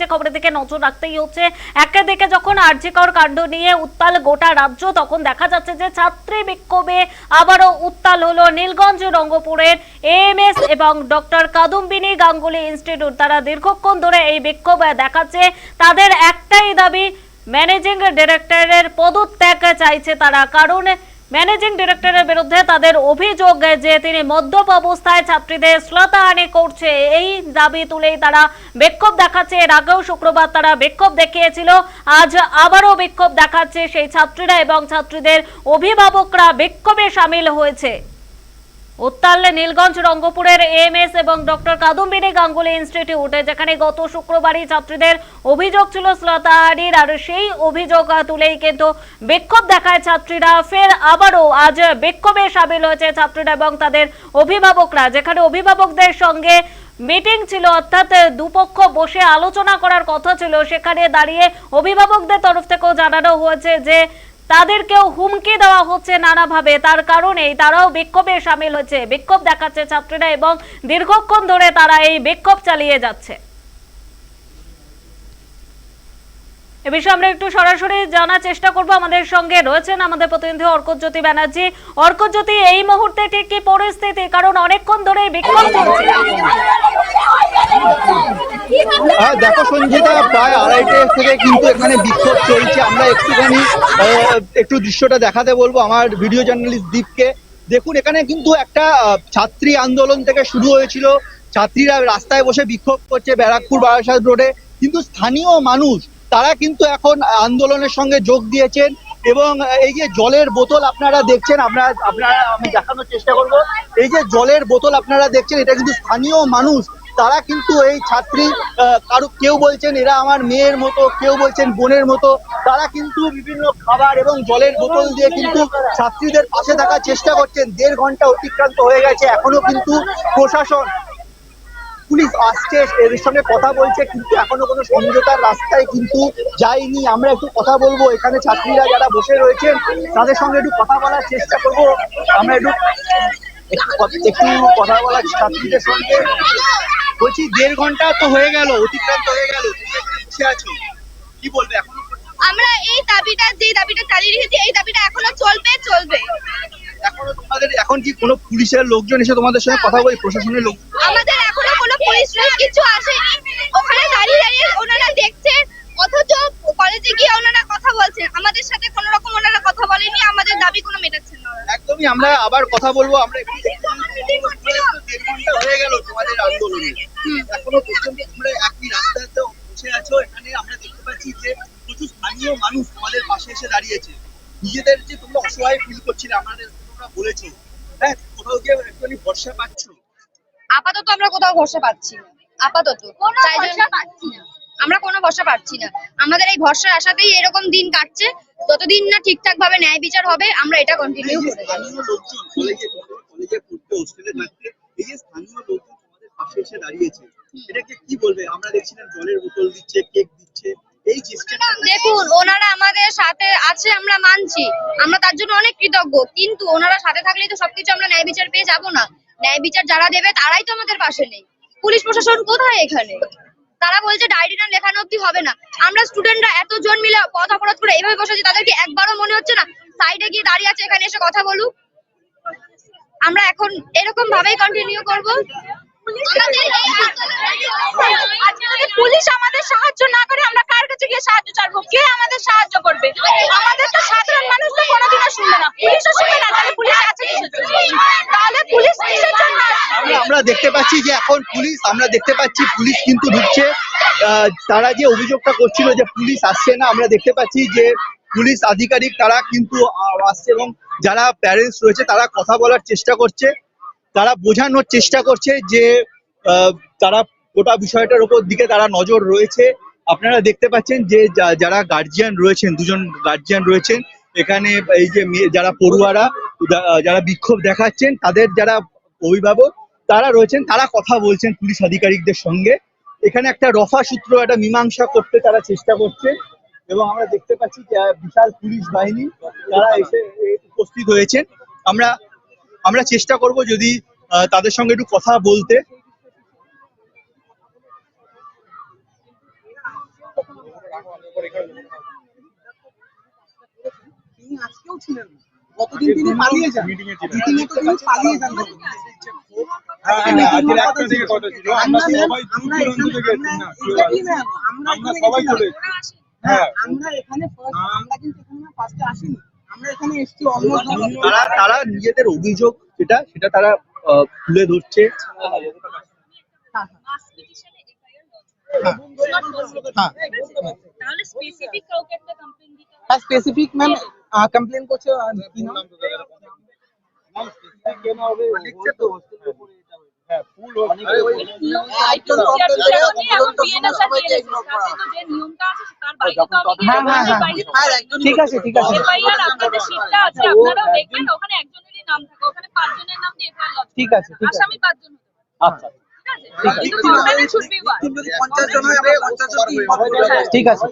যে খবরের দিকে নজর রাখতেই হচ্ছে। একদিকে যখন আর্যিকর কাণ্ড নিয়ে উত্তাল গোটা রাজ্য, তখন দেখা যাচ্ছে যে ছাত্রী বিক্ষোভে আবারও উত্তাল হলো নীলগঞ্জ রঙ্গপুরের এএমএস এবং ডক্টর কাদম্বিনী গাঙ্গুলি ইনস্টিটিউট। তারা দীর্ঘক্ষণ ধরে এই বিক্ষোভ দেখাচ্ছে। তাদের একটাই দাবি, ম্যানেজিং ডিরেক্টরের পদত্যাগ চাইছে তারা। কারণ ম্যানেজিং ডিরেক্টরের বিরুদ্ধে তাদের অভিযোগ যে তিনি মদ্যপ অবস্থায় ছাত্রীদের শ্লতাহানি করছে, এই দাবি তুলেই তারা বিক্ষোভ দেখাচ্ছে। এর আগেও শুক্রবার তারা বিক্ষোভ দেখিয়েছিল, আজ আবারও বিক্ষোভ দেখাচ্ছে সেই ছাত্রীরা এবং ছাত্রীদের অভিভাবকরা বিক্ষোভে সামিল হয়েছে। উত্তাল নীলগঞ্জ রঙ্গপুরের এমএস এবং ডক্টর কাদম্বিনী গাঙ্গুলি ইনস্টিটিউটে, যেখানে গত শুক্রবারই ছাত্রীদের অভিযোগ ছিল শ্লতাহারির আর সেই অভিযোগ তুলেই কিন্তু বিক্ষোভ দেখায় ছাত্রীরা। ফের আবারও আজ বিক্ষোভে সামিল হয়েছে ছাত্রীরা এবং তাদের অভিভাবকরা, যেখানে অভিভাবকদের সঙ্গে মিটিং ছিল, অর্থাৎ দুপক্ষ বসে আলোচনা করার কথা ছিল। সেখানে দাঁড়িয়ে অভিভাবকদের তরফ থেকেও জানানো হয়েছে যে তাদেরকেও হুমকি দেওয়া হচ্ছে নানাভাবে। তার কারণেই তারাও বিক্ষোভে সামিল হচ্ছে। বিক্ষোভ দেখাচ্ছে ছাত্রীরা এবং দীর্ঘক্ষণ ধরে তারা এই বিক্ষোভ চালিয়ে যাচ্ছে। এ বিষয়ে আমরা একটু সরাসরি জানার চেষ্টা করব। আমাদের সঙ্গে রয়েছেন আমাদের প্রতিনিধি অর্কজ্যোতি ব্যানার্জি। অর্কজ্যোতি, এই মুহূর্তে ঠিক কি পরিস্থিতি? কারণ অনেকক্ষণ ধরে বিক্ষোভ চলছে। হ্যাঁ দেখো সঞ্জিতা, প্রায় আড়াইটে থেকে কিন্তু এখানে বিক্ষোভ চলছে। আমরা একটুখানি একটু দৃশ্যটা দেখাতে বলব আমার ভিডিও জার্নালিস্ট দীপকে। দেখুন, এখানে কিন্তু একটা ছাত্রী আন্দোলন থেকে শুরু হয়েছিল। ছাত্রীরা রাস্তায় বসে বিক্ষোভ করছে ব্যারাকপুর বারাসাত রোডে। কিন্তু স্থানীয় মানুষ তারা কিন্তু এখন আন্দোলনের সঙ্গে যোগ দিয়েছেন এবং এই যে জলের বোতল আপনারা দেখছেন আমরা আপনারা, আমি দেখানোর চেষ্টা করব। এই যে জলের বোতল আপনারা দেখছেন, এটা কিন্তু স্থানীয় মানুষ। তারা কিন্তু এই ছাত্রী কারও কেউ বলছেন, এরা আমার মেয়ের মতো কেউ বলছেন, বোনের মতো তারা কিন্তু বিভিন্ন খাবার এবং জলের বোতল দিয়ে কিন্তু ছাত্রীদের পাশে থাকার চেষ্টা করছেন। দেড় ঘণ্টা অতিক্রান্ত হয়ে গেছে এখনও কিন্তু প্রশাসন। পুলিশ আসছে এর সঙ্গে কথা বলছে কিন্তু এখনও কোনো সমঝোতার রাস্তায় কিন্তু যায়নি। আমরা একটু কথা বলব এখানে ছাত্রীরা যারা বসে রয়েছেন তাদের সঙ্গে একটু কথা বলার চেষ্টা করব। আমরা একটু একটু কথা বলার ছাত্রীদের সঙ্গে। বলছি দেড় ঘণ্টা তো হয়ে গেল অতিক্রান্ত হয়ে গেল বসে আছো। কি বলবে এখন? আমরা এই দাবিটা যে দাবিটা চালিয়ে রেখেছি এই দাবিটা এখনও চলবে চলবে। এখনও তোমাদের এখন কি কোনো পুলিশের লোকজন এসে তোমাদের সঙ্গে কথা বলে প্রশাসনের লোক আমাদের এখনও কোনো পুলিশ টুলিশ কিছু আসেনি। ওখানে দাঁড়িয়ে দাঁড়িয়ে ওনারা দেখছে অথচ কলেজে গিয়ে ওনারা কথা বলছেন আমাদের সাথে কোনো রকম ওনারা কথা বলেনি আমাদের দাবি কোনো মেটাচ্ছেন না। একদমই আমরা আবার কথা বলব আমরা হয়ে গেল তোমাদের আন্দোলনে। এখনও পর্যন্ত তোমরা একই রাস্তাতে বসে আছো এখানে আমরা দেখতে পাচ্ছি যে প্রচুর স্থানীয় মানুষ তোমাদের পাশে এসে দাঁড়িয়েছে। নিজেদের যে তোমরা অসহায় ফিল করছিলে আমাদের তোমরা বলেছ। হ্যাঁ কোথাও গিয়ে একটুখানি ভরসা পাচ্ছ? আপাতত আমরা কোথাও ভরসা পাচ্ছি না। আপাতত। তাই জন্য আমরা কোনো ভরসা পাচ্ছি না। আমাদের এই ভরসার আশাতেই এরকম দিন কাটছে। যতদিন না ঠিকঠাক ভাবে ন্যায় বিচার হবে আমরা এটা কন্টিনিউ করে যাব স্থানীয় লোকজন কলেজে কলেজে পড়তে হোস্টেলে থাকতে এই যে স্থানীয় লোকজন তোমাদের পাশে এসে দাঁড়িয়েছে এটাকে কি বলবে? আমরা দেখছিলাম জলের বোতল দিচ্ছে কেক দিচ্ছে। এই চেষ্টাটা দেখুন ওনারা আমাদের সাথে আছে আমরা মানছি। আমরা তার জন্য অনেক কৃতজ্ঞ কিন্তু ওনারা সাথে থাকলেই তো সবকিছু আমরা ন্যায় বিচার পেয়ে যাব না। ন্যায় বিচার যারা দেবে তারাই তো আমাদের পাশে নেই। পুলিশ প্রশাসন কোথায় এখানে? তারা বলছে ডায়েরি না লেখানো অব্দি হবে না। আমরা স্টুডেন্টরা এত জন মিলে পথ অবরোধ করে এইভাবে বসেছি তাদেরকে একবারও মনে হচ্ছে না? সাইডে গিয়ে দাঁড়িয়ে আছে, এখানে এসে কথা বলুক। আমরা এখন এরকম ভাবেই কন্টিনিউ করব। পুলিশ আমাদের সাহায্য না করে, আমরা কার কাছে গিয়ে সাহায্য চাইব? কে আমাদের সাহায্য করবে? আমাদের তো সাধারণ মানুষ তো কোনোদিনও শুনবে না। পুলিশও শুনবে না, তাহলে পুলিশ আছে তাহলে পুলিশ কিসের জন্য আমরা দেখতে পাচ্ছি যে এখন পুলিশ, আমরা দেখতে পাচ্ছি পুলিশ কিন্তু ঢুকছে। তারা যে অভিযোগটা করছিল যে পুলিশ আসছে না, আমরা দেখতে পাচ্ছি যে পুলিশ আধিকারিক তারা কিন্তু আসছে এবং যারা প্যারেন্টস রয়েছে তারা কথা বলার চেষ্টা করছে। তারা বোঝানোর চেষ্টা করছে যে তারা গোটা বিষয়টার উপর দিকে তারা নজর রয়েছে। আপনারা দেখতে পাচ্ছেন যে যারা গার্জিয়ান রয়েছেন, দুজন গার্জিয়ান রয়েছেন, এখানে এই যে যারা পড়ুয়ারা যারা বিক্ষোভ দেখাচ্ছেন, তাদের যারা অভিভাবক, তারা রয়েছেন, তারা কথা বলছেন পুলিশ আধিকারিকদের সঙ্গে। এখানে একটা রফা সূত্র, একটা মীমাংসা করতে তারা চেষ্টা করছে এবং আমরা দেখতে পাচ্ছি যে, বিশাল পুলিশ বাহিনী, তারা এসে উপস্থিত হয়েছেন। আমরা আমরা চেষ্টা করব যদি আহ, তাদের সঙ্গে একটু কথা বলতে তিনি আজকেও ছিলেন গতদিন তিনি পালিয়ে যান রীতিমতো তিনি পালিয়ে যান হ্যাঁ, হ্যাঁ, আজকের একটা থেকে কথা ছিল, আমরা এখানে- আমরা-। হ্যাঁ। হ্যাঁ। কিন্তু এখানে ফার্স্টে আসিনি আমরা এখানে এসেছি অলমোস্ট তারা তারা নিজেদের অভিযোগ যেটা সেটা তারা আহ, তুলে ধরছে। তাহলে স্পেসিফিক কাউকে একটা কমপ্লেন দিতে হবে? হ্যাঁ স্পেসিফিক ম্যাম কমপ্লেন করছে আহ, কি নাম? ঠিক আছে ঠিক আছে। এফআইআর আপনাদের শিটটা আছে আপনারাও দেখবেন ওখানে একজনেরই নাম থাকে। ওখানে পাঁচজনের নাম দিয়ে এফআইআর লজ ঠিক আছে। আচ্ছা। ঠিক আছে? ঠিক আছে।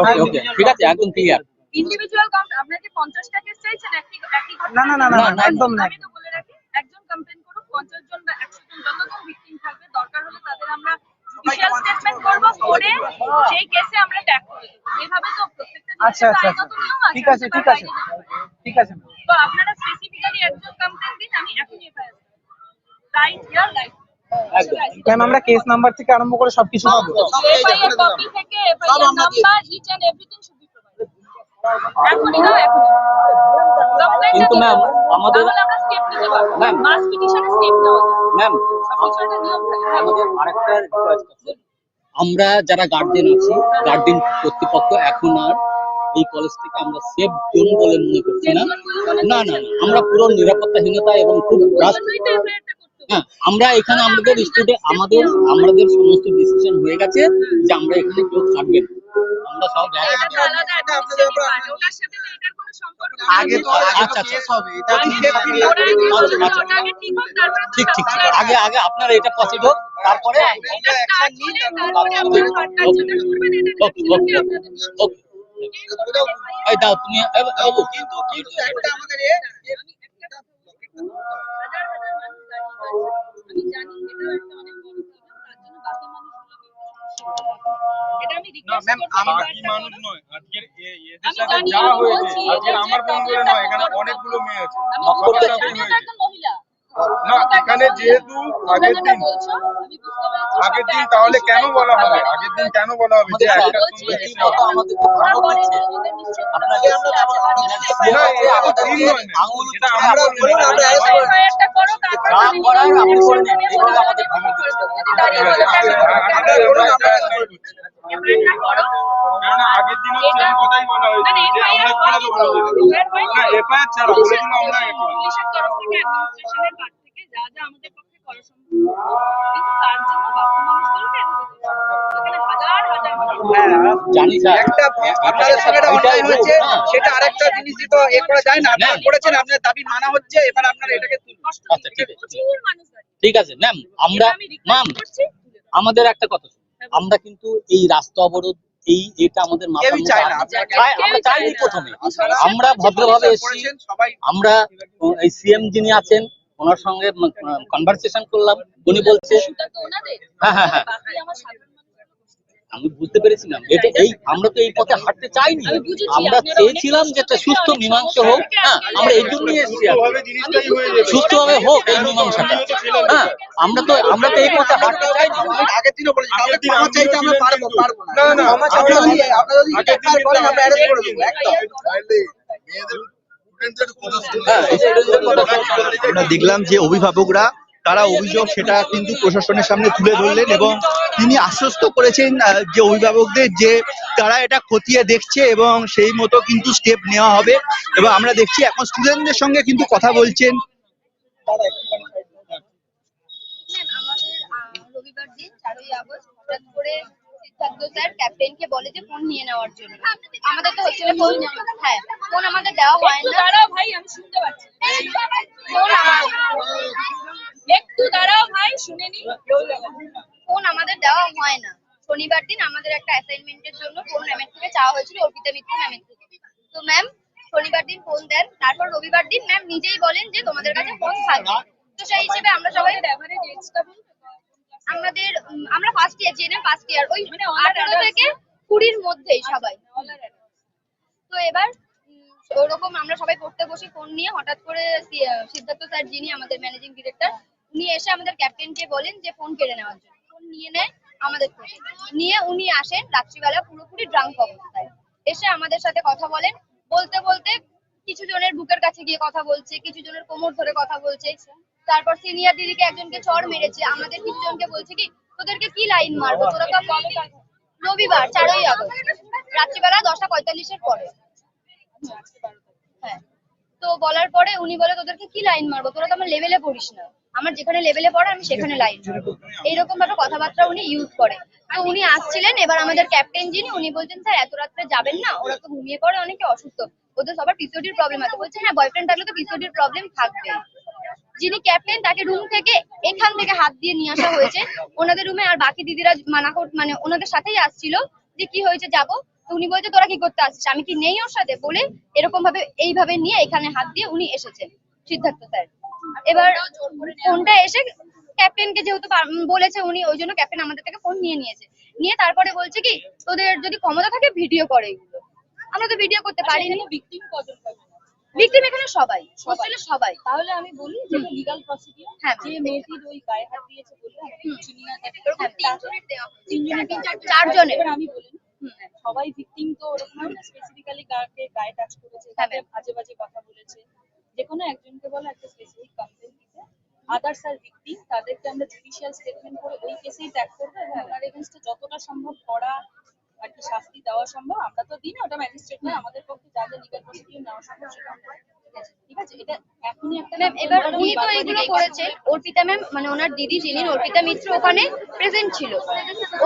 ওকে ওকে। ঠিক আছে একদম ক্লিয়ার ইন্ডিভিজুয়াল আপনাকে 50টা কেস চাইছেন? না, না, না, একদম না। আমি তো বলে রাখি একজন কমপ্লেন 50 জন বা 100 জন যতজন ভিকটিম থাকবে দরকার হলে তাদের আমরা জুডিশিয়াল স্টেটমেন্ট করব করে সেই কেসে আমরা ট্যাগ করে দেব। এভাবে তো প্রত্যেকটা আচ্ছা আচ্ছা ঠিক আছে ঠিক আছে। ঠিক আছে তো আপনারা স্পেসিফিক্যালি একজন কমপ্লেন দিন আমি এখনই FIR right here right ma'am আমরা কেস নাম্বার থেকে আরম্ভ করে সবকিছু পাবো। এফআইআর কপি থেকে FIR number each and everything কিন্তু। আমাদের- ম্যাম আমাদের আরেকটা রিকোয়েস্ট আছে। আমরা যারা গার্জেন আছি গার্জেন কর্তৃপক্ষ এখন আর এই কলেজ থেকে আমরা সেফ জোন বলে মনে করছি না। না না আমরা পুরো নিরাপত্তাহীনতা এবং খুব। হ্যাঁ আমরা এখানে আমাদের স্টুডেন্ট আমাদের আমাদের সমস্ত ডিসিশন হয়ে গেছে যে আমরা এখানে কেউ থাকবে না আমরা সব জায়গায় এটা তো আলাদা administrative part, ওটার সাথে তো এটার কোনো সম্পর্ক নেই। আগে তো আচ্ছা, আগে আচ্ছা। হবে এটা আগে আগে আচ্ছা, আচ্ছা। ঠিক ঠিক ঠিক ঠিক আপনারা- আগে আগে আপনারা এটা পসিড হোক তারপরে হ্যাঁ, এটা তারপরে এটা এই দাও তুমি কিন্তু কিন্তু একটা আমাদের আমি একটা হাজার হাজার মানুষ দাঁড়িয়ে আছে। আমি জানি এটাও একটা অনেক বড় প্রবলেম তার জন্য বাকি মানুষগুলো এটা আমি রিকোয়েস্ট করছি মানুষ নয়। আজকের এদের সাথে যা হয়েছে আজকের আমার যে বোন বলে প্রবলেমটা নয় এখানে অনেকগুলো মেয়ে আছে। আমি মহিলা। না যেহেতু আগের দিন আগের দিন তাহলে কেন বলা হবে? আগের দিন কেন বলা হবে যে একটা আমরা আগের সেম কথাই বলা হয়েছিল মানে যে আমরা করে দেবো না এফআইআর ছাড়া আমরা থেকে যা যা আমাদের পক্ষে করা সম্ভব সেটা আরেকটা জিনিস এ করা যায় না। আপনারা করেছেন আপনার দাবি মানা হচ্ছে এবার আপনারা এটাকে। কষ্ট আচ্ছা, ঠিক আছে। ম্যাম আমরা ম্যাম আমাদের একটা কথা শুনুন। আমরা কিন্তু এই রাস্তা অবরোধ এই এটা আমাদের আমরা চাইনি প্রথমে। আমরা ভদ্রভাবে এসেছি। আমরা এই সিএম যিনি আছেন ওনার সঙ্গে কনভারসেশন করলাম। উনি বলছে হ্যাঁ, হ্যাঁ, হ্যাঁ। আমার। আমি বুঝতে পেরেছিলাম এটা এই আমরা তো এই পথে হাঁটতে চাইনি। আমরা চেয়েছিলাম যে একটা সুস্থ মীমাংসা হোক। হ্যাঁ আমরা এই জন্যই এসেছি। সুস্থভাবে যাবে। সুস্থভাবে হোক এই মীমাংসাটা। হ্যাঁ আমরা তো আমরা তো এই পথে হাঁটতে চাইনি। আগের দিনও বলেছি দিন ক্ষমা চাইতে আমরা পারব পারব না। না, আপনারা যদি আমরা অ্যারেস্ট করে দেবো একদম। হ্যাঁ আমরা দেখলাম যে অভিভাবকরা, তারা অভিযোগ সেটা কিন্তু প্রশাসনের সামনে তুলে ধরলেন এবং তিনি আশ্বস্ত করেছেন যে অভিভাবকদের যে তারা এটা খতিয়ে দেখছে এবং সেই মতো কিন্তু স্টেপ নেওয়া হবে। এবং আমরা দেখছি এখন স্টুডেন্টদের সঙ্গে কিন্তু কথা বলছেন। রবিবার দিন চারই আগস্ট হঠাৎ করে সিদ্ধার্থ স্যার ক্যাপ্টেনকে বলে যে ফোন নিয়ে নেওয়ার জন্য। আমাদের তো হচ্ছিল ফোন হ্যাঁ ফোন আমাদের দেওয়া হয় না। দাঁড়াও ভাই আমি শুনতে পাচ্ছি। ফোন আমার একটু দাঁড়াও ভাই শুনে নি ফোন আমাদের দেওয়া হয় না। শনিবার দিন আমাদের একটা অ্যাসাইনমেন্টের জন্য ফোন ম্যামের থেকে চাওয়া হয়েছিল অর্পিতা মিত্র ম্যামের থেকে। তো ম্যাম শনিবার দিন ফোন দেন তারপর রবিবার দিন ম্যাম নিজেই বলেন যে তোমাদের কাছে ফোন থাকবে। তো সেই হিসেবে আমরা সবাই আমাদের আমরা ফার্স্ট ইয়ার জেনে ফার্স্ট ইয়ার ওই মানে আঠারো থেকে কুড়ির মধ্যেই সবাই। তো এবার ওরকম আমরা সবাই পড়তে বসি ফোন নিয়ে হঠাৎ করে সিদ্ধার্থ স্যার যিনি আমাদের ম্যানেজিং ডিরেক্টর উনি এসে আমাদের ক্যাপ্টেনকে বলেন যে ফোন কেড়ে নেওয়ার জন্য। ফোন নিয়ে নেয় আমাদের থেকে নিয়ে উনি আসেন রাত্রিবেলা পুরোপুরি ড্রাঙ্ক অবস্থায়। এসে আমাদের সাথে কথা বলেন। বলতে বলতে কিছু জনের বুকের কাছে গিয়ে কথা বলছে কিছু জনের কোমর ধরে কথা বলছে। তারপর সিনিয়র দিদিকে একজনকে চড় মেরেছে, আমাদের কিছু জনকে বলছে কি, তোদেরকে কি লাইন মারবো? তোরা তো রবিবার, চারই আগস্ট, রাত্রিবেলা দশটা পঁয়তাল্লিশের পরে। হ্যাঁ তো বলার পরে উনি বলে, তোদেরকে কি লাইন মারবো? তোরা তো আমার লেভেলে পড়িস না। আমার যেখানে লেভেলে পড়ে, আমি সেখানে লাইন এইরকম ভাবে কথাবার্তা উনি ইউজ করে। তো উনি আসছিলেন, এবার আমাদের ক্যাপ্টেন যিনি, উনি বলছেন, স্যার, এত রাত্রে যাবেন না, ওরা তো ঘুমিয়ে পড়ে, অনেকে অসুস্থ। ওদের সবার পিসিওডির প্রবলেম আছে। বলছে হ্যাঁ বয়ফ্রেন্ড থাকলে তো পিসিওডির প্রবলেম থাকবে যিনি ক্যাপ্টেন তাকে রুম থেকে এখান থেকে হাত দিয়ে নিয়ে আসা হয়েছে। ওনাদের রুমে আর বাকি দিদিরা মানা মানে ওনাদের সাথেই আসছিল যে কি হয়েছে যাব। উনি বলছে, তোরা কি করতে আসছিস আমি কি নেই ওর সাথে? বলে এরকম ভাবে এইভাবে নিয়ে এখানে হাত দিয়ে উনি এসেছেন সিদ্ধার্থ স্যার। এবার ফোনটা এসে ক্যাপ্টেনকে যেহেতু বলেছে উনি, ওই জন্য ক্যাপ্টেন আমাদের থেকে ফোন নিয়ে নিয়েছে। নিয়ে তারপরে বলছে কি, তোদের যদি ক্ষমতা থাকে ভিডিও করে এগুলো। আমরা তো ভিডিও করতে ভিকটিম কজন পাবে ভিকটিম এখানে সবাই হোস্টেলে সবাই। তাহলে আমি বলি যে লিগাল প্রসিডিউর হ্যাঁ। যে মেয়েটির ওই গায়ে হাত দিয়েছে বলে আমি। চিনি না এরকম হ্যাঁ, তিনজনের দেওয়া। তিনজনের তিন গায়ে- চার- চারজনের। আমি বলি না, সবাই ভিকটিম তো ওরকম হয় স্পেসিফিক্যালি কাকে গায়ে টাচ করেছে হ্যাঁ, তাকে আজে বাজে কথা বলেছে। যে কোনো একজনকে বলে একটা স্পেসিফিক কমপ্লেন দিতে। আদার্স আর ভিকটিম তাদেরকে আমরা জুডিশিয়াল স্টেটমেন্ট করে ওই কেসেই ট্যাগ করব এবং ওনার এগেনস্টে যতটা সম্ভব করা আর কি শাস্তি দেওয়া সম্ভব। আমরা তো দিই না ওটা ম্যাজিস্ট্রেট না আমাদের পক্ষে যা যা লিগাল প্রসিডিউর নেওয়া সম্ভব সেটা আমরা ঠিক আছে? এটা এখনই একটা ম্যাম এবার উনি তো এগুলো করেছেন। অর্পিতা ম্যাম মানে ওনার দিদি যিনি অর্পিতা মিত্র ওখানে প্রেজেন্ট ছিল।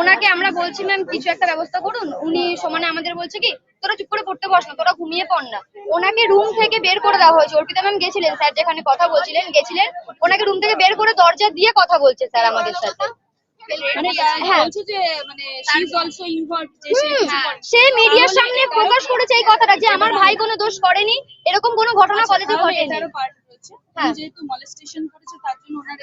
ওনাকে আমরা বলছি ম্যাম কিছু একটা ব্যবস্থা করুন। উনি সমানে আমাদের বলছে কি তোরা চুপ করে পড়তে বস না তোরা ঘুমিয়ে পড় না। ওনাকে রুম থেকে বের করে দেওয়া হয়েছে। অর্পিতা ম্যাম গেছিলেন স্যার যেখানে কথা বলছিলেন গেছিলেন। ওনাকে রুম থেকে বের করে দরজা দিয়ে কথা বলছে স্যার আমাদের সাথে। মানে হ্যাঁ। বলছে যে মানে শি ইজ অলসো ইনভলভ যে সে মিডিয়ার সামনে প্রকাশ করেছে এই কথাটা যে আমার ভাই কোনো দোষ করেনি এরকম কোনো ঘটনা আচ্ছা, কলেজে ঘটেনি। রয়েছে। উনি হ্যাঁ। যেহেতু করেছে তার জন্য ওনার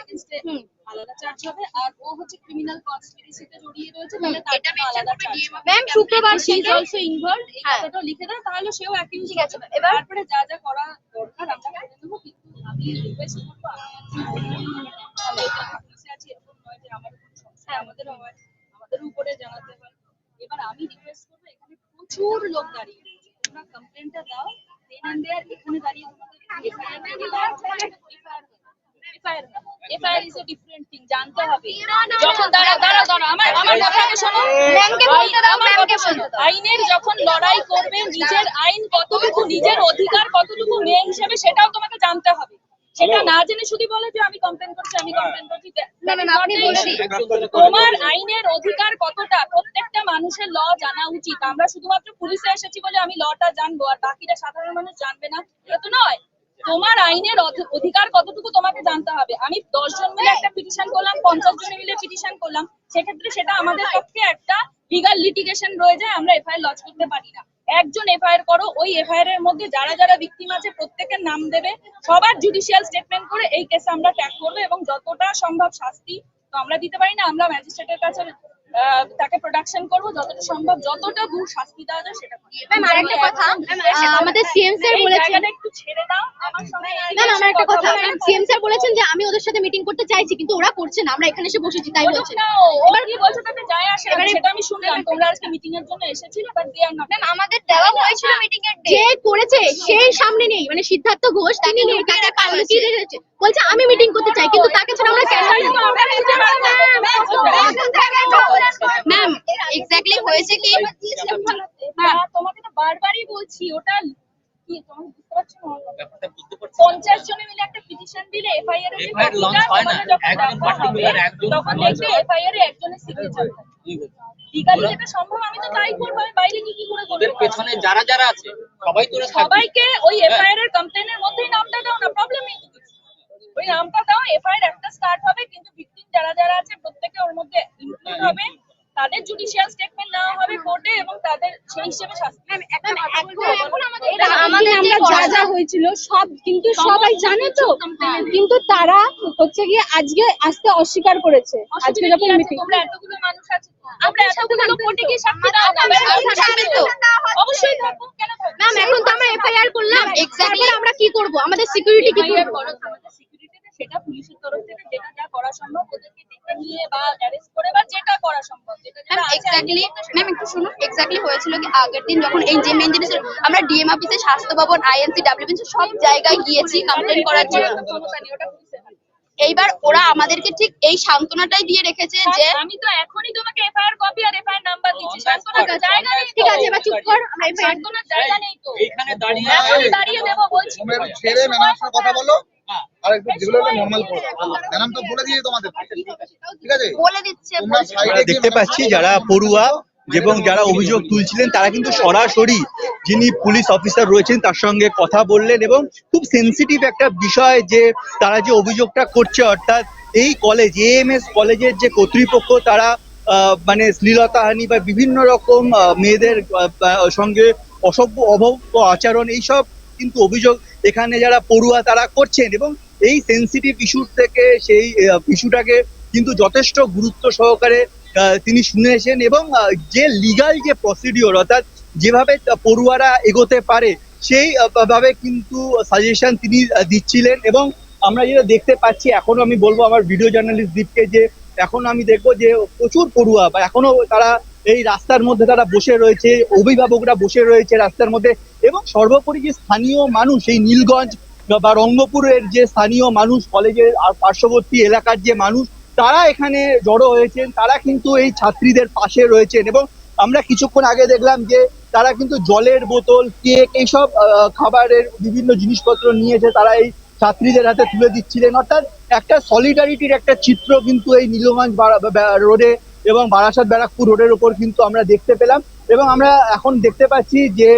আলাদা চার্জ হবে। আর ও হচ্ছে ক্রিমিনাল কনস্পিরেসিতে জড়িয়ে রয়েছে তাহলে তার আলাদা চার্জ ম্যাম শুক্রবার শি ইজ অলসো ইনভলভ এই হ্যাঁ। লিখে দাও তাহলে সেও অ্যাকিউজ ঠিক আছে, এবার- তারপরে যা যা করা দরকার আমরা করে নেব কিন্তু আমি রিকোয়েস্ট করব আমি আছি এরকম নয় যে আমার হয় আমাদের উপরে জানাতে হয়। এবার আমি রিকোয়েস্ট করব এখানে প্রচুর লোক দাঁড়িয়ে তোমরা কমপ্লেনটা দাও দেন এন্ড দেয়ার এখানে দাঁড়িয়ে তোমাদের FIR FIR FIR FIR is a different thing জানতে হবে। যখন দাঁড়া দাঁড়া দাঁড়া আমার আমার কথাটা শোনো। ম্যামকে বলতে দাও, ম্যামকে কথা শোনো। বলতে দাও। আইনের যখন লড়াই করবে নিজের আইন কতটুকু নিজের অধিকার কতটুকু মেয়ে হিসেবে সেটাও তোমাকে জানতে হবে। সেটা না জেনে শুধু বলে যে আমি কমপ্লেন করছি আমি কমপ্লেন করছি। না, ম্যাম, আপনি বলে তোমার আইনের অধিকার কতটা? প্রত্যেকটা মানুষের ল জানা উচিত। আমরা শুধুমাত্র পুলিশে এসেছি বলে আমি লটা জানব আর বাকিরা সাধারণ মানুষ জানবে না। এটা তো নয়। তোমার আইনের অধ- অধিকার কতটুকু তোমাকে জানতে হবে? আমি দশ জন মিলে একটা পিটিশন করলাম পঞ্চাশ জন মিলে পিটিশন করলাম। সেক্ষেত্রে সেটা আমাদের পক্ষে একটা লিগাল লিটিগেশন রয়ে যায় আমরা এফআইআর লজ করতে পারি না। একজন এফআইআর করো, ওই এফআইআর এর মধ্যে যারা যারা ভিকটিম আছে, প্রত্যেকের নাম দেবে। সবার জুডিশিয়াল স্টেটমেন্ট করে এই কেসে আমরা ট্যাগ করব এবং যতটা সম্ভব শাস্তি তো আমরা দিতে পারি না, আমরা ম্যাজিস্ট্রেটের কাছে তাকে প্রোডাকশন করব যতটা সম্ভব যতটা দূর শাস্তি দেওয়া যায় সেটা ম্যাম আরেকটা কথা আমাদের সিএম স্যার বলেছেন একটু ছেড়ে দাও আমার ম্যাম আমার একটা কথা সিএম স্যার বলেছেন যে আমি ওদের সাথে মিটিং করতে চাইছি কিন্তু ওরা করছে না আমরা এখানে এসে বসেছি তাই ও এবার কি বলছো তাতে যায় আসে সেটা আমি শুনলাম তোমরা আজকে মিটিং এর জন্য এসেছিলে but they are not ma'am আমাদের দেওয়া হয়েছিল মিটিং এর যে করেছে সেই সামনে নেই মানে সিদ্ধার্থ ঘোষ তাকে কাল লুকিয়ে রেখেছে বলছে আমি মিটিং করতে চাই কিন্তু তাকে ছাড়া আমরা ম্যাম এক্স্যাক্টলি হয়েছে কি? হ্যাঁ তোমাকে তো বারবারই বলছি ওটা কি তোমাকে বুঝতে পারছ না? ব্যাপারটা বুঝতে পারছি না। পঞ্চাশ জনে মিলে একটা পিটিশন দিলে এফআইআর এর যে FIR launch কপিটা হয় না, একজন দেখা একজন তখন দেখবে এফআইআর একজনের সিগনেচার লিগালি যেটা সম্ভব আমি তো তাই করব আমি বাইরে কি কি করে ওদের করব? পেছনে যারা যারা আছে সবাই তোরা সবাইকে ওই হ্যাঁ। এফআইআর এর কমপ্লেনের মধ্যেই নামটা দাও না প্রবলেম নেই। ওই নামটা দাও এফআইআর একটা স্টার্ট হবে কিন্তু ভিকটিম যারা যারা আছে প্রত্যেকে ওর মধ্যে ইনক্লুড হবে। তাদের জুডিশিয়াল স্টেটমেন্ট নেওয়া হবে কোর্টে এবং তাদের সেই হিসেবে শাস্তি। আমাদের আমরা যা যা হয়েছিল সব কিন্তু সবাই জানে তো। কিন্তু তারা হচ্ছে গিয়ে আজকে আসতে অস্বীকার করেছে। আজকে যখন মিটিং তোমরা এতগুলো মানুষ আছে আমরা এতগুলো কোর্টে গিয়ে সাক্ষী দাও? অবশ্যই থাকব কেন ম্যাম এখন তো আমরা এফআইআর করলাম। Ma'am, আমরা কি করব? আমাদের সিকিউরিটি কি করব? সেটা পুলিশের তরফ থেকে যেটা যা করা সম্ভব ওদেরকে ডেকে নিয়ে বা অ্যারেস্ট করে বা যেটা করা সম্ভব যেটা এক্স্যাক্টলি ম্যাম একটু শুনুন। এক্স্যাক্টলি হয়েছিল কি আগের দিন যখন এই যে মেন আমরা ডিএম অফিসে স্বাস্থ্য ভবন আইএনসি ডাব্লিউবিসি সব জায়গায় গিয়েছি কমপ্লেন করার জন্য। এইবার ওরা আমাদেরকে ঠিক এই সান্ত্বনাটাই দিয়ে রেখেছে যে আমি তো এখনই তোমাকে এফআইআর কপি আর এফআইআর নাম্বার দিচ্ছি। জায়গা নেই ঠিক আছে এবার চুপ কর আমরা এফআইআর শান্তনার জায়গা নেই তো। এইখানে দাঁড়িয়ে দাঁড়িয়ে দেবো বলছি ছেড়ে কথা বলো। আর একটু যেগুলো নর্মাল করো। ম্যাডাম তো বলে দিয়েছে তোমাদের ঠিক আছে? বলে দিচ্ছে তোমরা বলছে- আমরা দেখতে পাচ্ছি যারা পড়ুয়া এবং যারা অভিযোগ তুলছিলেন তারা কিন্তু সরাসরি যিনি পুলিশ অফিসার রয়েছেন তার সঙ্গে কথা বললেন এবং খুব সেন্সিটিভ একটা বিষয় যে তারা যে অভিযোগটা করছে অর্থাৎ এই কলেজ এএমএস কলেজের যে কর্তৃপক্ষ তারা আহ, মানে শ্লীলতাহানি বা বিভিন্ন রকম আহ, মেয়েদের সঙ্গে অসভ্য অভব্য আচরণ এইসব কিন্তু অভিযোগ এখানে যারা পড়ুয়া তারা করছেন এবং এই সেন্সিটিভ ইস্যুর থেকে সেই ইস্যুটাকে কিন্তু যথেষ্ট গুরুত্ব সহকারে তিনি শুনেছেন এবং যে লিগাল যে প্রসিডিওর অর্থাৎ যেভাবে পড়ুয়ারা এগোতে পারে, সেই ভাবে কিন্তু সাজেশন তিনি দিচ্ছিলেন এবং আমরা যেটা দেখতে পাচ্ছি, এখনও আমি বলব আমার ভিডিও জার্নালিস্ট দীপকে যে, এখন আমি দেখব যে প্রচুর পড়ুয়া বা এখনও তারা এই রাস্তার মধ্যে তারা বসে রয়েছে, অভিভাবকরা বসে রয়েছে রাস্তার মধ্যে এবং সর্বোপরি যে স্থানীয় মানুষ, এই নীলগঞ্জ বা রঙ্গপুরের যে স্থানীয় মানুষ, কলেজের আর পার্শ্ববর্তী এলাকার যে মানুষ, তারা এখানে জড়ো হয়েছেন। তারা কিন্তু এই ছাত্রীদের পাশে রয়েছেন এবং আমরা কিছুক্ষণ আগে দেখলাম যে তারা কিন্তু জলের বোতল, কেক এইসব খাবারের বিভিন্ন জিনিসপত্র নিয়েছে। তারা এই ছাত্রীদের হাতে তুলে দিচ্ছিলেন। অর্থাৎ একটা সলিডারিটির একটা চিত্র কিন্তু এই নীলগঞ্জ রোডে এবং বারাসাত ব্যারাকপুর রোডের ওপর কিন্তু আমরা দেখতে পেলাম এবং আমরা এখন দেখতে পাচ্ছি যে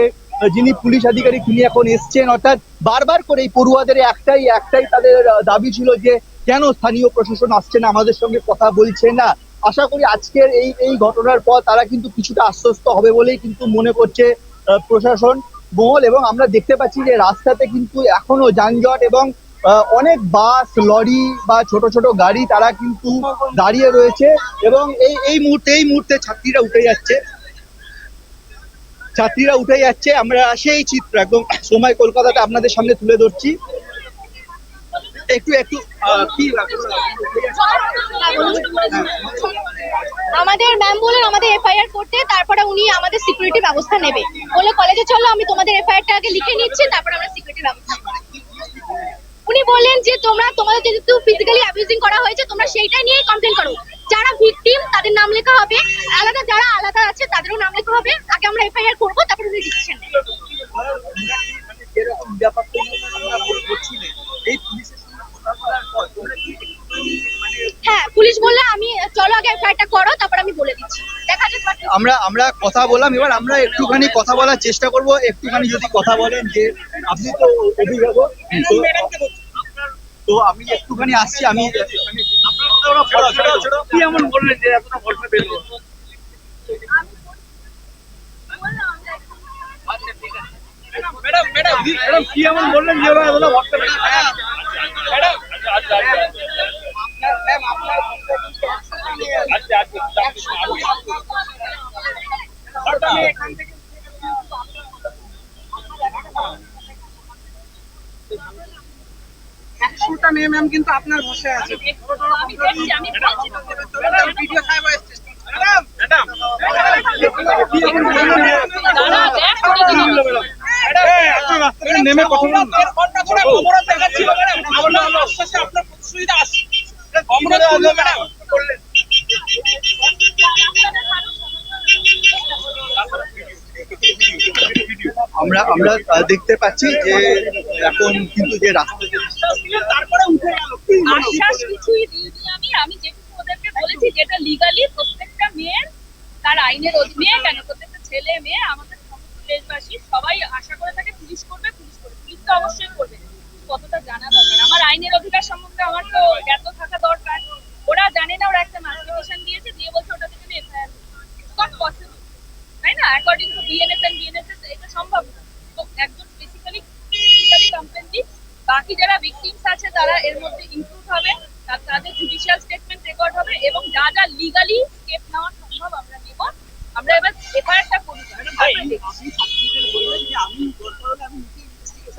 যিনি পুলিশ আধিকারিক তিনি এখন এসছেন, অর্থাৎ বারবার করে এই পড়ুয়াদের একটাই একটাই তাদের দাবি ছিল যে কেন স্থানীয় প্রশাসন আসছে না, আমাদের সঙ্গে কথা বলছে না। আশা করি আজকের এই এই ঘটনার পর তারা কিন্তু কিছুটা আশ্বস্ত হবে বলেই কিন্তু মনে করছে প্রশাসন মহল। এবং আমরা দেখতে পাচ্ছি যে রাস্তাতে কিন্তু এখনও যানজট এবং অনেক বাস, লরি বা ছোট ছোট গাড়ি তারা কিন্তু দাঁড়িয়ে রয়েছে। এবং এই এই মুহূর্তে এই মুহূর্তে ছাত্রীরা উঠে যাচ্ছে। ছাত্রীরা উঠে যাচ্ছে। আমরা সেই চিত্র একদম সময় কলকাতাতে আপনাদের সামনে তুলে ধরছি। একটু একটু আমাদের ম্যাম বলেন আমাদের এফআইআর করতে, তারপরে উনি আমাদের সিকিউরিটি ব্যবস্থা নেবে। বলে কলেজে চলো, আমি তোমাদের এফআইআরটা আগে লিখে নিচ্ছি, তারপর আমরা সিকিউরিটি ব্যবস্থা উনি বললেন যে, তোমরা, তোমাদের যেহেতু ফিজিক্যালি অ্যাবিউজিং করা হয়েছে, তোমরা সেইটাই নিয়ে কমপ্লেন করো। যারা ভিকটিম তাদের নাম লেখা হবে। আলাদা যারা আলাদা আছে তাদেরও নাম লেখা হবে। আগে আমরা এফআইআর করব তারপরে উনি ডিসিশন মানে হ্যাঁ পুলিশ বললে আমি চলো আগে এফআইআরটা করো তারপর আমি বলে দিচ্ছি। দেখা যাক আমরা আমরা কথা বললাম এবার আমরা একটুখানি কথা বলার চেষ্টা করব। একটুখানি যদি কথা বলেন যে আপনি তো অভিভাবক তো- আমি একটুখানি আসছি আমি কি এমন বললেন যে এতটা ভরসা পেল ম্যাডাম ম্যাডাম ম্যাডাম কি এমন বললেন যে ওরা এতটা ভরসা পেল ম্যাডাম আচ্ছা আচ্ছা এখান থেকে একশোটা মেয়ে ম্যাম কিন্তু আপনার বসে আছে। ভিডিও সাহেব এসছে। নেমে কথা। আমরা আমরা দেখতে পাচ্ছি যে এখন কিন্তু যে রাস্তা যে আশ্বাস কিছুই দিইনি আমি আমি যেটুকু ওদেরকে বলেছি যেটা লিগালি প্রত্যেকটা মেয়ের তার আইনের অধীনে কেন যা যা লিগালি স্টেপ নেওয়া সম্ভব আমরা নেব। আমরা এবার এফআইআরটা করি।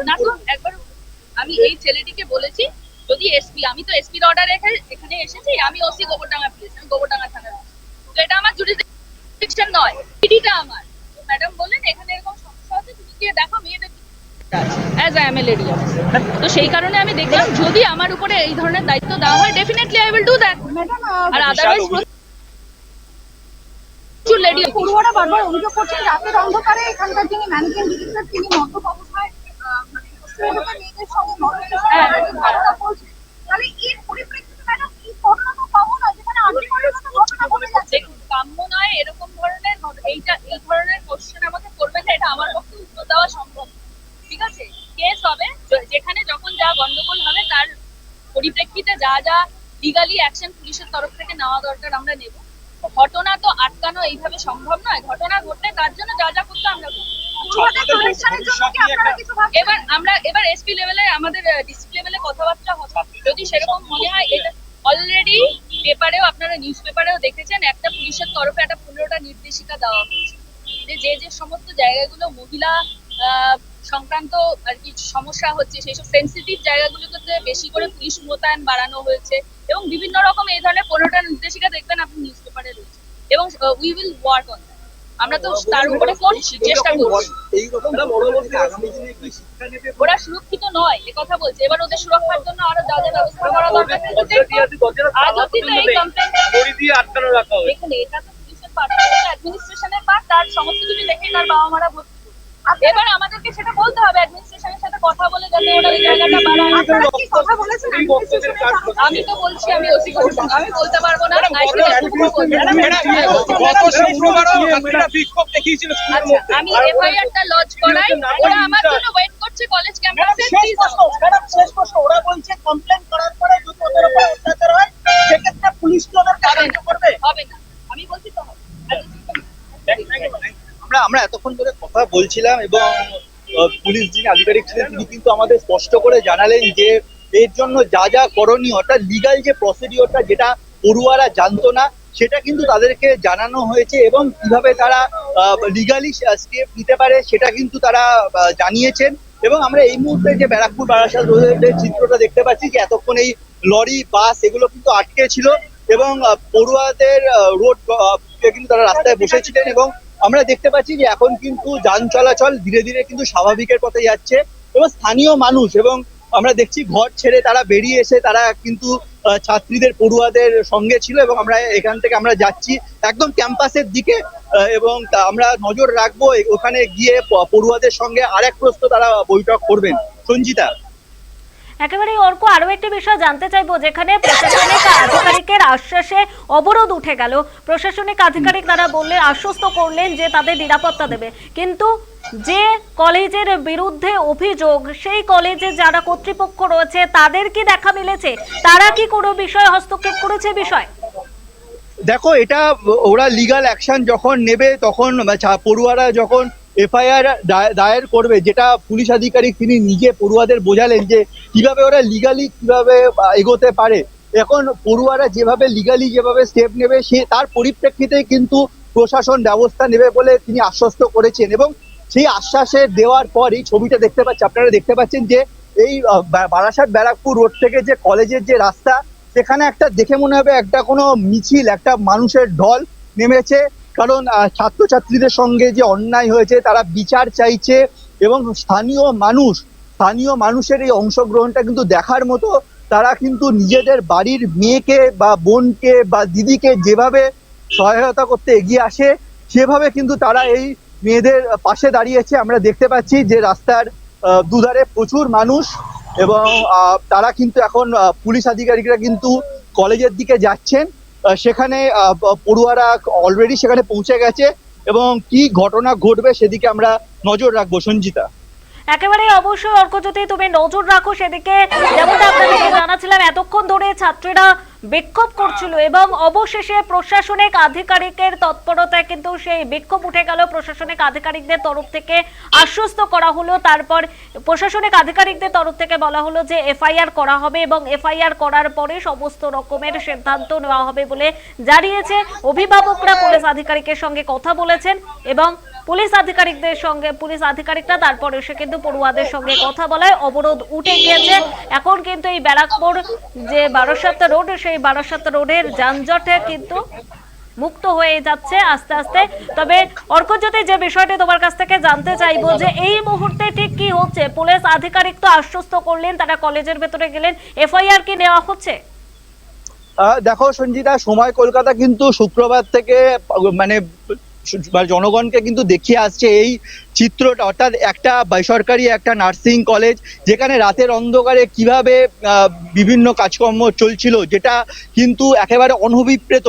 না তো একবার আমি এই ছেলেটিকে বলেছি যদি এসপি আমি তো এসপির অর্ডার রেখে এখানে এসেছি আমি ওসি গোবরডাঙ্গা পুলিশ আমি গোবরডাঙ্গা থানার তো এটা আমার জুডিশন নয় পিডিটা আমার। ম্যাডাম বললেন এখানে এরকম সমস্যা হচ্ছে তুমি গিয়ে দেখো মেয়েদের as I am L area তো সেই কারণে আমি দেখলাম যদি আমার উপরে এই ধরনের দায়িত্ব দেওয়া হয় definitely I will do that R otherwise প্রচুর লেডি পড়ুয়ারা বারবার অভিযোগ করছেন রাতের অন্ধকারে এখানকার যিনি ম্যানেজিং ডিরেক্টর তিনি মদ্যপ অবস্থায় মানে হোস্টেলে মেয়েদের সঙ্গে মদ্যপ হ্যাঁ। তাহলে এর পরিপ্রেক্ষিতে ম্যাডাম এই ঘটনা তো পাবো না যেখানে আর্জি ঘটনা ঘটে যাচ্ছে কাম্য নয় এরকম ধরনের এইটা এই ধরনের কোশ্চেন আমাকে করবেন না এটা আমার পক্ষে উত্তর দেওয়া সম্ভব। ঠিক আছে? কেস হবে। যেখানে যখন যা গন্ডগোল হবে তার পরিপ্রেক্ষিতে যা যা লিগালি অ্যাকশন পুলিশের তরফ থেকে নেওয়া দরকার আমরা নেব। ঘটনা তো আটকানো এইভাবে সম্ভব নয়। ঘটনা ঘটলে তার জন্য যা যা করতে আমরা এবার আমরা এবার এসপি লেভেলে আমাদের ডিস্ট্রিক্ট লেভেলে কথাবার্তা হবে। যদি সেরকম মনে হয় এটা অলরেডি পেপারেও আপনারা নিউজ পেপারেও দেখেছেন একটা পুলিশের তরফে একটা পনেরোটা নির্দেশিকা দেওয়া হয়েছে। যে যে যে সমস্ত জায়গাগুলো মহিলা সংক্রান্ত আর কি সমস্যা হচ্ছে সেই সব সেন্সিটিভ জায়গাগুলোতে বেশি করে পুলিশ মোতায়েন বাড়ানো হয়েছে। এবং বিভিন্ন রকম এই ধরনের পনেরোটা নির্দেশিকা দেখবেন আপনি নিউজ পেপারে রয়েছে। এবং উই উইল ওয়ার্ক অন আমরা তো তার উপরে করছি চেষ্টা করছি। ওরা সুরক্ষিত নয় এ কথা বলছে। এবার ওদের সুরক্ষার জন্য আরও যা যা ব্যবস্থা করা দরকার সেটা আজ অব্দি তো এই কমপ্লেন দেখুন এটা তো পুলিশের পার্ট অ্যাডমিনিস্ট্রেশনের পার্ট তার সমস্ত কিছু দেখে তার বাবা মারা ভর্তি এবার আমাদেরকে সেটা আমি তো বলছি আমি ওসি আমি বলতে পারব না I should have to বলতে আচ্ছা আমি এফআইআর লজ করাই ওরা আমার জন্য ওয়েট করছে কলেজ ক্যাম্পাসে ওরা বলছে কমপ্লেন করার পরে ওদের হয় হবে না আমি বলছি তো আমরা আমরা এতক্ষণ ধরে কথা বলছিলাম এবং পুলিশ যিনি আধিকারিক ছিলেন, তিনি কিন্তু আমাদের স্পষ্ট করে জানালেন যে এর জন্য যা যা করণীয়, অর্থাৎ লিগাল যে প্রসিডিওরটা যেটা পড়ুয়ারা জানতো না, সেটা কিন্তু তাদেরকে জানানো হয়েছে এবং কীভাবে তারা লিগালি স্টেপ নিতে পারে সেটা কিন্তু তারা জানিয়েছেন। এবং আমরা এই মুহূর্তে যে ব্যারাকপুর বারাসাত রোডের চিত্রটা দেখতে পাচ্ছি যে এতক্ষণ এই লরি, বাস এগুলো কিন্তু আটকে ছিল এবং পড়ুয়াদের রোড কিন্তু তারা রাস্তায় বসেছিলেন এবং আমরা দেখতে পাচ্ছি যে এখন কিন্তু যান চলাচল ধীরে ধীরে কিন্তু স্বাভাবিকের পথে যাচ্ছে এবং স্থানীয় মানুষ এবং আমরা দেখছি ঘর ছেড়ে তারা বেরিয়ে এসে তারা কিন্তু ছাত্রীদের, পড়ুয়াদের সঙ্গে ছিল এবং আমরা এখান থেকে আমরা যাচ্ছি একদম ক্যাম্পাসের দিকে এবং আমরা নজর রাখব ওখানে গিয়ে পড়ুয়াদের সঙ্গে আরেক প্রশ্ন তারা বৈঠক করবেন। সঞ্জিতা। একেবারে অর্ক আরও একটি বিষয় জানতে চাইব, যেখানে প্রশাসনিক আধিকারিকের আশ্বাসে অবরোধ উঠে গেল। প্রশাসনিক আধিকারিক তারা বললে, আশ্বস্ত করলেন যে তাদের নিরাপত্তা দেবে। কিন্তু যে কলেজের বিরুদ্ধে অভিযোগ, সেই কলেজে যারা কর্তৃপক্ষ রয়েছে, তাদের কি দেখা মিলেছে? তারা কি কোনো বিষয়ে হস্তক্ষেপ করেছে বিষয়? দেখো, এটা ওরা লিগাল অ্যাকশন যখন নেবে, তখন পড়ুয়ারা যখন এফআইআর দায়ের করবে, যেটা পুলিশ আধিকারিক তিনি নিজে পড়ুয়াদের বোঝালেন যে কীভাবে ওরা লিগালি কীভাবে এগোতে পারে। এখন পড়ুয়ারা যেভাবে লিগালি যেভাবে স্টেপ নেবে, সে তার পরিপ্রেক্ষিতে কিন্তু প্রশাসন ব্যবস্থা নেবে বলে তিনি আশ্বস্ত করেছেন এবং সেই আশ্বাসে দেওয়ার পর এই ছবিটা দেখতে পাচ্ছি, আপনারা দেখতে পাচ্ছেন যে এই বারাসাত ব্যারাকপুর রোড থেকে যে কলেজের যে রাস্তা, সেখানে একটা দেখে মনে হবে একটা কোনো মিছিল, একটা মানুষের ঢল নেমেছে। কারণ ছাত্রছাত্রীদের সঙ্গে যে অন্যায় হয়েছে, তারা বিচার চাইছে এবং স্থানীয় মানুষ, স্থানীয় মানুষের এই অংশগ্রহণটা কিন্তু দেখার মতো, তারা কিন্তু নিজেদের বাড়ির মেয়েকে বা বোনকে বা দিদিকে যেভাবে সহায়তা করতে এগিয়ে আসে, সেভাবে কিন্তু তারা এই মেয়েদের পাশে দাঁড়িয়েছে। আমরা দেখতে পাচ্ছি যে রাস্তার দুধারে প্রচুর মানুষ এবং তারা কিন্তু এখন পুলিশ আধিকারিকরা কিন্তু কলেজের দিকে যাচ্ছেন। সেখানে পড়ুয়ারা অলরেডি সেখানে পৌঁছে গেছে এবং কি ঘটনা ঘটবে সেদিকে আমরা নজর রাখব, সঞ্জিতা। একেবারে অবশ্যই অর্ক যদি তুমি নজর রাখো সেদিকে। যেমনটা আপনাদেরকে জানাচ্ছিলাম, এতক্ষণ ধরে ছাত্রীরা বিক্ষোভ করছিল এবং অবশেষে প্রশাসনিক আধিকারিকের তৎপরতায় কিন্তু সেই বিক্ষোভ উঠে গেল। প্রশাসনিক আধিকারিকদের তরফ থেকে আশ্বস্ত করা হলো। তারপর প্রশাসনিক আধিকারিকদের তরফ থেকে বলা হলো যে, এফআইআর করা হবে এবং এফআইআর করার পরে সমস্ত রকমের সিদ্ধান্ত নেওয়া হবে বলে জানিয়েছে। অভিভাবকরা, পুলিশ আধিকারিকের সঙ্গে কথা বলেছেন এবং পুলিশ আধিকারিকদের সঙ্গে, পুলিশ আধিকারিকরা, তারপর এসে কিন্তু পড়ুয়াদের সঙ্গে কথা বলায়। অবরোধ উঠে গিয়েছে। এখন কিন্তু এই ব্যারাকপুর যে বারাসাত রোড, সেই বারাসাত রোডের যানজটে কিন্তু মুক্ত হয়ে যাচ্ছে আস্তে আস্তে। তবে অর্কজ্যোতি, যে বিষয়টি তোমার কাছ থেকে জানতে চাইব যে এই মুহূর্তে ঠিক কি হচ্ছে? পুলিশ আধিকারিক তো আশ্বস্ত করলেন, তারা কলেজের ভেতরে গেলেন। এফআইআর কি নেওয়া হচ্ছে? দেখো সঞ্জিতা, সময় কলকাতা কিন্তু শুক্রবার থেকে মানে জনগণকে কিন্তু দেখিয়ে আসছে এই চিত্রটা অর্থাৎ একটা বেসরকারি একটা নার্সিং কলেজ, যেখানে রাতের অন্ধকারে কীভাবে বিভিন্ন কাজকর্ম চলছিল, যেটা কিন্তু একেবারে অনভিপ্রেত।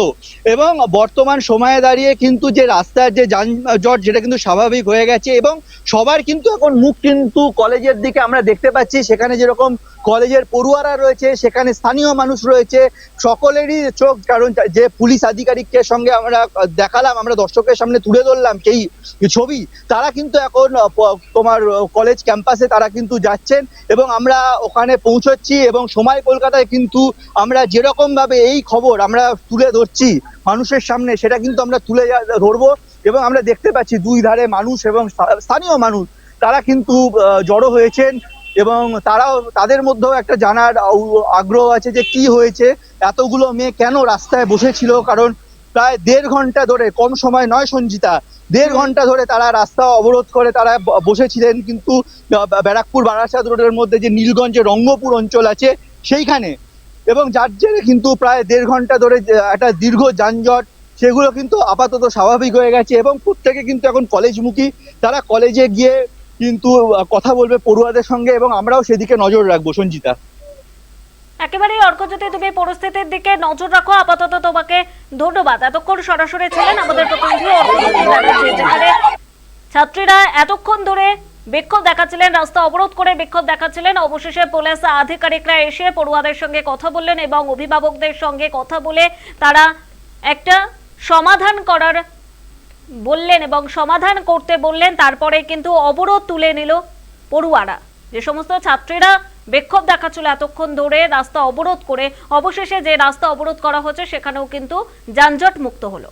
এবং বর্তমান সময়ে দাঁড়িয়ে কিন্তু যে রাস্তার যে যানজট, যেটা কিন্তু স্বাভাবিক হয়ে গেছে এবং সবার কিন্তু এখন মুখ কিন্তু কলেজের দিকে আমরা দেখতে পাচ্ছি। সেখানে যেরকম কলেজের পড়ুয়ারা রয়েছে, সেখানে স্থানীয় মানুষ রয়েছে, সকলেরই চোখ, কারণ যে পুলিশ আধিকারিকের সঙ্গে আমরা দেখালাম, আমরা দর্শকের সামনে তুলে ধরলাম, সেই ছবি, তারা কিন্তু এখন তোমার কলেজ ক্যাম্পাসে তারা কিন্তু যাচ্ছেন এবং আমরা ওখানে পৌঁছচ্ছি এবং সময় কলকাতায় কিন্তু আমরা যেরকম ভাবে এই খবর আমরা তুলে ধরছি মানুষের সামনে, সেটা কিন্তু আমরা তুলে ধরবো এবং আমরা দেখতে পাচ্ছি দুই ধারে মানুষ এবং স্থানীয় মানুষ, তারা কিন্তু জড়ো হয়েছেন এবং তারাও, তাদের মধ্যেও একটা জানার আগ্রহ আছে যে কি হয়েছে, এতগুলো মেয়ে কেন রাস্তায় বসেছিল? কারণ প্রায় দেড় ঘণ্টা ধরে, কম সময় নয় সঞ্জিতা দেড় ঘণ্টা ধরে তারা রাস্তা অবরোধ করে তারা বসেছিলেন কিন্তু ব্যারাকপুর বারাসাত রোডের মধ্যে যে নীলগঞ্জে রঙ্গপুর অঞ্চল আছে সেইখানে। এবং যার জেরে কিন্তু প্রায় দেড় ঘণ্টা ধরে একটা দীর্ঘ যানজট, সেগুলো কিন্তু আপাতত স্বাভাবিক হয়ে গেছে এবং প্রত্যেকে কিন্তু এখন কলেজমুখী। তারা কলেজে গিয়ে কিন্তু কথা বলবে পড়ুয়াদের সঙ্গে এবং আমরাও সেদিকে নজর রাখব, সঞ্জিতা। একেবারেই অর্কজ্যোতি, তুমি পরিস্থিতির দিকে নজর রাখো। আপাতত তোমাকে ধন্যবাদ। এতক্ষণ সরাসরি ছিলেন আমাদের প্রতিনিধি অর্কজ্যোতি ব্যানার্জি ছাত্রীরা এতক্ষণ ধরে বিক্ষোভ দেখাচ্ছিলেন, রাস্তা অবরোধ করে বিক্ষোভ দেখাচ্ছিলেন। অবশেষে পুলিশ আধিকারিকরা এসে পড়ুয়াদের সঙ্গে কথা বললেন এবং অভিভাবকদের সঙ্গে কথা বলে তারা একটা সমাধান করার বললেন এবং সমাধান করতে বললেন। তারপরে কিন্তু অবরোধ তুলে নিল পড়ুয়ারা। যে সমস্ত ছাত্রীরা বিক্ষোভ দেখাচ্ছিল এতক্ষণ ধরে, রাস্তা অবরোধ করে অবশেষে যে রাস্তা অবরোধ করা হচ্ছে, সেখানেও কিন্তু যানজট মুক্ত হলো।